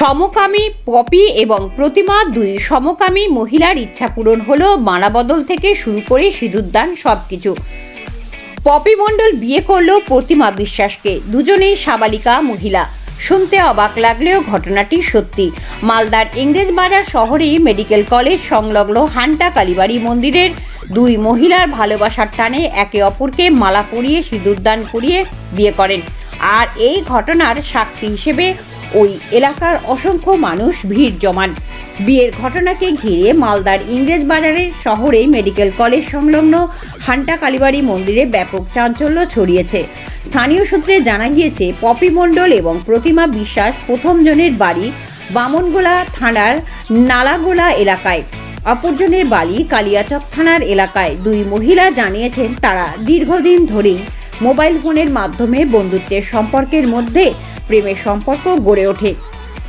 সমকামী পপি এবং প্রতিমা দুই সমকামী মহিলার ইচ্ছা পূরণ হলো মানাবদল থেকে শুরু করে সিঁদুরদান সব কিছু পপি মণ্ডল বিয়ে করল প্রতিমা বিশ্বাসকে, দুজনেই সাবালিকা মহিলা। শুনতে অবাক লাগলেও ঘটনাটি সত্যি। মালদার ইংরেজ ইংরেজবাজার শহরেই মেডিকেল কলেজ সংলগ্ন হান্টা কালীবাড়ি মন্দিরের দুই মহিলার ভালোবাসার টানে একে অপরকে মালা পরিয়ে সিঁদুরদান করিয়ে বিয়ে করেন। আর এই ঘটনার সাক্ষী হিসেবে ওই এলাকার অসংখ্য মানুষ ভিড় জমান। বিয়ের ঘটনাকে ঘিরে মালদার ইংরেজ বাজারের শহরে মেডিকেল কলেজ সংলগ্ন হান্টা কালীবাড়ি মন্দিরে ব্যাপক চাঞ্চল্য ছড়িয়েছে। স্থানীয় সূত্রে জানা গিয়েছে, পপি মণ্ডল এবং প্রতিমা বিশ্বাস প্রথম জনের বাড়ি বামনগোলা থানার নালাগোলা এলাকায়। অপরজনের বাড়ি কালিয়াচক থানার এলাকায়। দুই মহিলা জানিয়েছেন, তারা দীর্ঘদিন ধরেই মোবাইল ফোনের মাধ্যমে বন্ধুত্বের সম্পর্কের মধ্যে প্রেমের সম্পর্ক গড়ে ওঠে।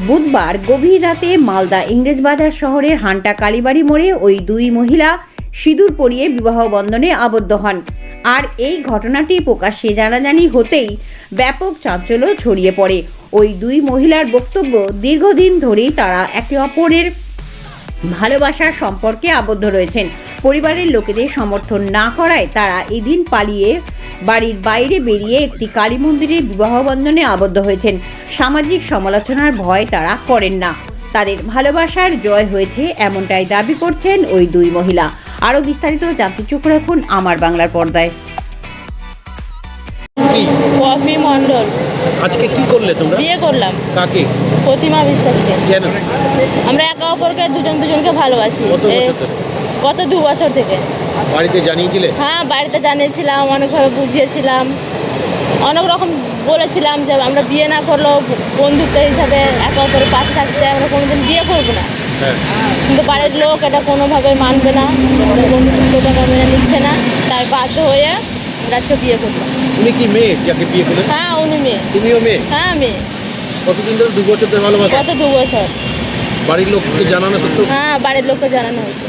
বুধবার গভীর রাতে মালদা ইংরেজবাজার শহরের হান্টা কালীবাড়ি মোড়ে ওই দুই মহিলা সিঁদুর পরিয়ে বিবাহ বন্ধনে আবদ্ধ হন। আর এই ঘটনাটি প্রকাশ্যে জানাজানি হতেই ব্যাপক চাঞ্চল্য ছড়িয়ে পড়ে। ওই দুই মহিলার বক্তব্য দীর্ঘদিন ধরেই তারা একে অপরের ভালোবাসার সম্পর্কে আবদ্ধ রয়েছেন। পরিবারের লোকেদের সমর্থন না করায় তারা এদিন পালিয়ে বাড়ির বাইরে বেরিয়ে একটি কালী মন্দিরে বিবাহ বন্ধনে আবদ্ধ হয়েছেন। সামাজিক সমালোচনার ভয় তারা করেন না। তাদের ভালোবাসার জয় হয়েছে এমনটাই দাবি করছেন ওই দুই মহিলা। আরও বিস্তারিত জানতে চোখ রাখুন আমার বাংলার পর্দায়। পপি মণ্ডল। আজকে কি করলে তোমরা? বিয়ে করলাম। কাকে? প্রতিমা বিশ্বাসকে। কেন? আমরা একে অপরকে দুজন দুজনকে ভালোবাসি। গত দু বছর থেকে। বাড়িতে জানিয়েছিলে? হ্যাঁ বাড়িতে জানিয়েছিলাম অনেকভাবে বুঝিয়েছিলাম। অনেক রকম বলেছিলাম যে আমরা বিয়ে না করলেও বন্ধুত্ব হিসাবে একে অপরের পাশে থাকতে আমরা কোনোদিন বিয়ে করব না। হ্যাঁ। কিন্তু বাড়ির লোক এটা কোনোভাবে মানবে না বন্ধুত্বটা মেনে নিচ্ছে না তাই বাধ্য হয়ে আমরা আজকে বিয়ে করলাম উনি কি মেয়ে যাকে বিয়ে করলে হ্যাঁ উনি মেয়ে। তুমিও মেয়ে? হ্যাঁ মেয়ে। কতদিন ধরে দু বছর ধরে ভালোবাসা? গত দু বছর। বাড়ির লোককে জানানো হ্যাঁ বাড়ির লোককে জানানো হয়েছে।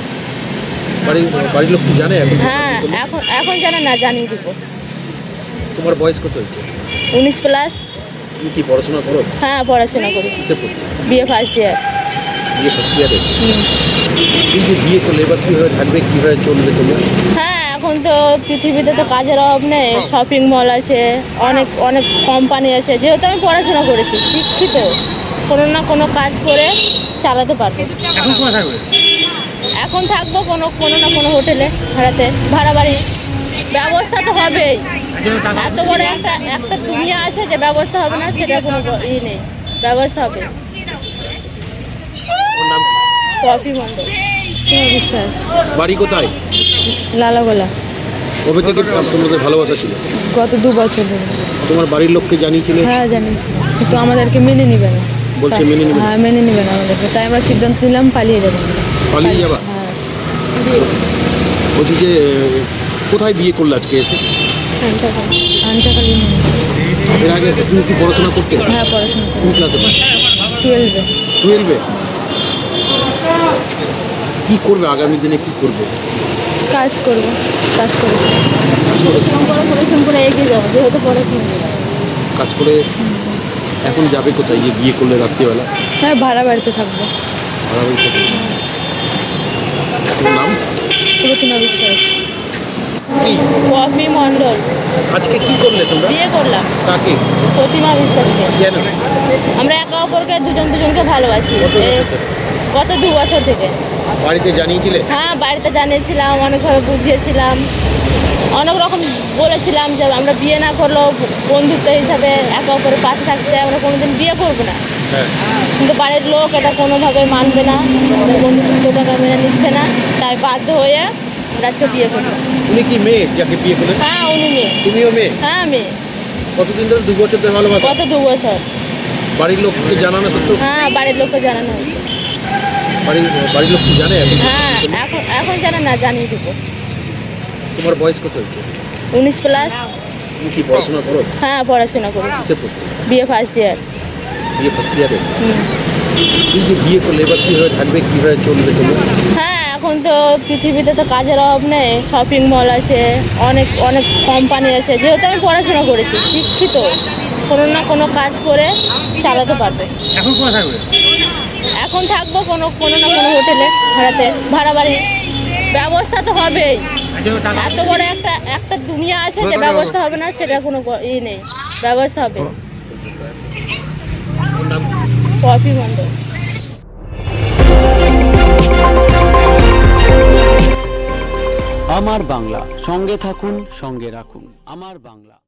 বাড়ির বাড়ির লোক কি জানে এখন? হ্যাঁ এখন এখন জানে না জানিয়ে দিব। তোমার বয়স কত হয়েছে? উনিশ প্লাস তুমি কি পড়াশোনা করো? হ্যাঁ পড়াশোনা করি। কিসে পড়তে বিয়ে ফার্স্ট ইয়ার বিয়ে ফার্স্ট ইয়ারে এই যে বিয়ে করলে এবার কীভাবে থাকবে কীভাবে চলবে তোমরা? হ্যাঁ এখন তো পৃথিবীতে তো কাজের অভাব নেই শপিং মল আছে অনেক অনেক কোম্পানি আছে যেহেতু আমি পড়াশোনা করেছি শিক্ষিত। কোনো না কোনো কাজ করে চালাতে পারব। এখন থাকবে কোনো কোনো না কোনো হোটেলে ভাড়াতে। ভাড়া বাড়ি ব্যবস্থা তো হবেই। এত বড় একটা একটা দুনিয়া আছে যে ব্যবস্থা হবে না সেটা কোনো ই নেই। ব্যবস্থা হবে। ওর নাম কি? পপি মণ্ডল তোমার বিশ্বাস? বাড়ি কোথায়? লালাগোলা। কবে থেকে তোমাদের ভালোবাসা ছিল? গত দু বছর ধরে। তোমার বাড়ির লোককে জানিয়েছিলে? হ্যাঁ জানিয়েছি। কিন্তু আমাদেরকে মেনে নিবে না। বলছে মেনে নিবে না। হ্যাঁ মেনে নিবে না আমাদেরকে। তাই আমরা সিদ্ধান্ত নিলাম পালিয়ে যাব। পালিয়ে যাবা? হ্যাঁ বলছি যে কোথায় বিয়ে করলে আজকে এসে? এর আগে তুমি কি পড়াশোনা করতে? হ্যাঁ পড়াশোনা করি। কোন ক্লাসে টুয়েলভে। টুয়েলভে? কি করবে আগামী দিনে কি করবে? কাজ করব কাজ করব। পড়াশোনা করে এগিয়ে যাব যেহেতু পড়াশোনা করি। কাজ করে এখন যাবে কোথায়? গিয়ে বিয়ে করলে রাত্রিবেলা? হ্যাঁ ভাড়া বাড়িতে থাকব। ভাড়া বাড়ি থেকে নাম? বিশ্বাস। কি? পপি মণ্ডল। আজকে কি করলে তোমরা? বিয়ে করলাম। কাকে? প্রতিমা বিশ্বাসকে। কেন? আমরা একে অপরকে দুজন দুজনকে ভালোবাসি? গত দু বছর থেকে। বাড়িতে জানিয়েছিলে? হ্যাঁ বাড়িতে জানিয়েছিলাম অনেকভাবে বুঝিয়েছিলাম। অনেক রকম বলেছিলাম যে আমরা বিয়ে না করলেও বন্ধুত্ব হিসাবে একে অপরের পাশে থাকতে আমরা কোনোদিন বিয়ে করব না। হ্যাঁ। কিন্তু বাড়ির লোক এটা কোনোভাবে মানবে না আমাদের বন্ধুত্বটাকে মেনে নিচ্ছে না তাই বাধ্য হয়ে আমরা আজকে বিয়ে করলাম উনি কি মেয়ে যাকে বিয়ে করলে হ্যাঁ উনি মেয়ে। তুমিও মেয়ে? হ্যাঁ মেয়ে। কতদিন ধরে? দু বছর ধরে ভালোবাসা? কত দু বছর। বাড়ির লোককে জানানো সত্ত্বেও হ্যাঁ বাড়ির লোককে জানানো হয়েছে। বাড়ির বাড়ির লোক কি জানে? হ্যাঁ এখন এখন জানে না জানিয়ে দিব। তোমার বয়স কত হয়েছে? উনিশ প্লাস তুমি কি পড়াশোনা করো? হ্যাঁ পড়াশোনা করি। কিসে পড়তে? বিয়ে ফার্স্ট ইয়ার বিয়ে ফার্স্ট ইয়ারে এই যে বিয়ে করলে এবার কীভাবে থাকবে? কীভাবে চলবে তোমরা? হ্যাঁ এখন তো পৃথিবীতে তো কাজের অভাব নেই। শপিং মল আছে অনেক অনেক কোম্পানি আছে। যেহেতু আমি পড়াশোনা করেছি শিক্ষিত। কোনো না কোনো কাজ করে চালাতে পারবে। এখন কোথায় থাকবে? এখন থাকব কোনো কোনো না কোনো হোটেলে ভাড়াতে। ভাড়া বাড়ি। ব্যবস্থা তো হবেই। এত বড় একটা একটা দুনিয়া আছে যে ব্যবস্থা হবে না সেটা কোনো ই নেই ব্যবস্থা হবে। কফি মন্ডল আমার বাংলা সঙ্গে থাকুন সঙ্গে রাখুন। আমার বাংলা।